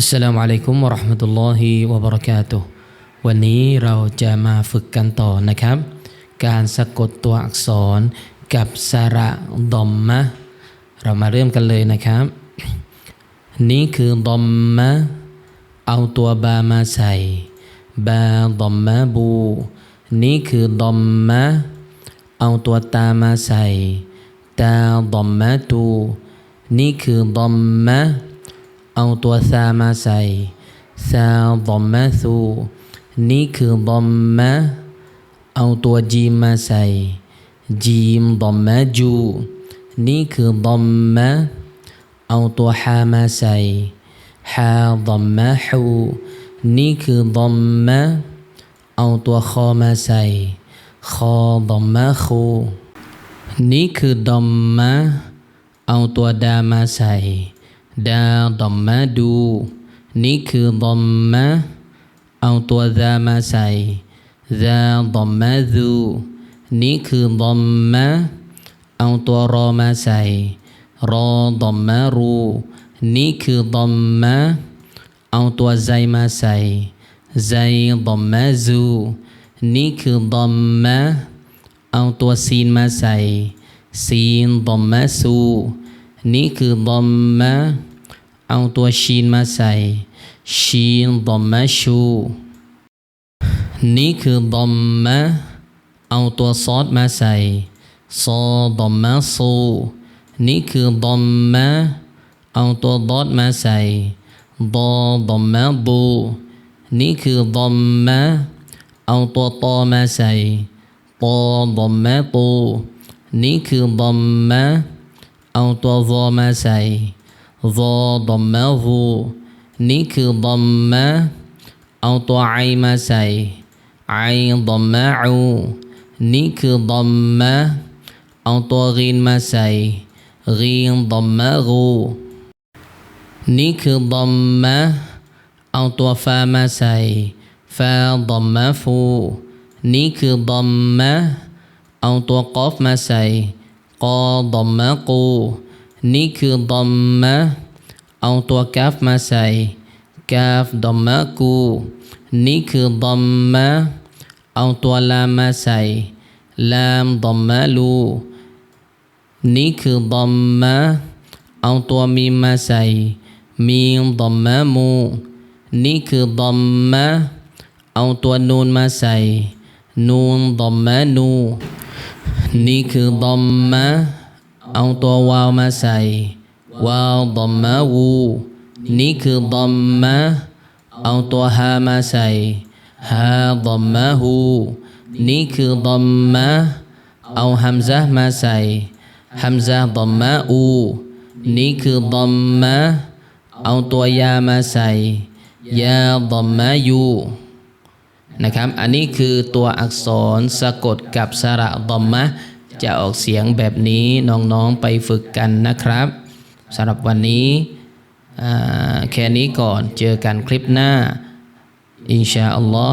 อัสสลามุอะลัยกุมวะเราะห์มะตุลลอฮิวะบะเราะกาตุวันนี้เราจะมาฝึกกันต่อนะครับ การสะกดตัวอักษรกับสระดอมมะเรามาเริ่มกันเลยนะครับ นี่คือดอมมะเอาตัวบามาใส่บาดอมมะบู นี่คือดอมมะเอาตัวตามาใส่ตาดอมมะตู นี่คือดอมมะ เอาตัวซามาใส่ซาดอมมะซูนี่คือดอมมะเอาตัวจีมมาใส่จีมดอมมะจูนี่คือดอมมะเอาตัวฮามาใส่ฮาดอมมะฮูนี่คือดอมมะเอาตัวคอมาใส่คอดอมมะคูนี่คือดอมมะเอาตัวดามาใส่ ดาดอมมะดู นี่คือดอมมะเอาตัวดามาใส่ดาดอมมะดูนี่คือดอมมะเอาตัวรอมาใส่รอดอมมะรูนี่คือดอมมะเอาตัวใจมาใส่ใจดอมมะซูนี่คือดอมมะเอาตัวซีนมาใส่ซีนดอมมะซู นี่คือดอมมะเอาตัวชีนมาใส่ ชีนดอมมะชู นี่คือดอมมะเอาตัวซอดมาใส่ซอดอมมะซูนี่คือดอมมะเอาตัวดอดมาใส่ดอดอมมะบูนี่คือดอมมะเอาตัวตอมาใส่ตอดอมมะตูนี่คือดอมมะ เอาตัววอมาใส่วอดอมมะวูนี่คือดอมมะเอาตัวไอมาใส่ไอดอมมะอูนี่คือดอมมะเอาตัวรีนมาใส่รีนดอมมะรูนี่คือดอมมะเอาตัวฟามาใส่ฟาดอมมะฟูนี่คือดอมมะเอาตัวกอฟมาใส่ กอดอมมะกู นี่คือดอมมะเอาตัวกาฟมาใส่กาฟดอมมะกู นี่คือดอมมะเอาตัวลามมาใส่ ลามดอมมะลู นี่คือดอมมะเอาตัวมีมมาใส่ มีดอมมะมู นี่คือดอมมะเอาตัวนูนมาใส่ นูนดอมมะนู นี่คือดอมมะเอาตัววาวมาใส่ วาวดอมมะวู นี่คือดอมมะเอาตัวฮามาใส่ฮาดอมมะฮูนี่คือดอมมะเอาฮัมซะมาใส่ฮัมซะดอมมะอู นี่คือดอมมะเอาตัวยามาใส่ยาดอมมะยู นะครับ อันนี้คือตัวอักษรสะกดกับสระดอมมะจะออกเสียงแบบนี้น้องๆไปฝึกกันนะครับสำหรับวันนี้แค่นี้ก่อนเจอกันคลิปหน้าอินชาอัลลอ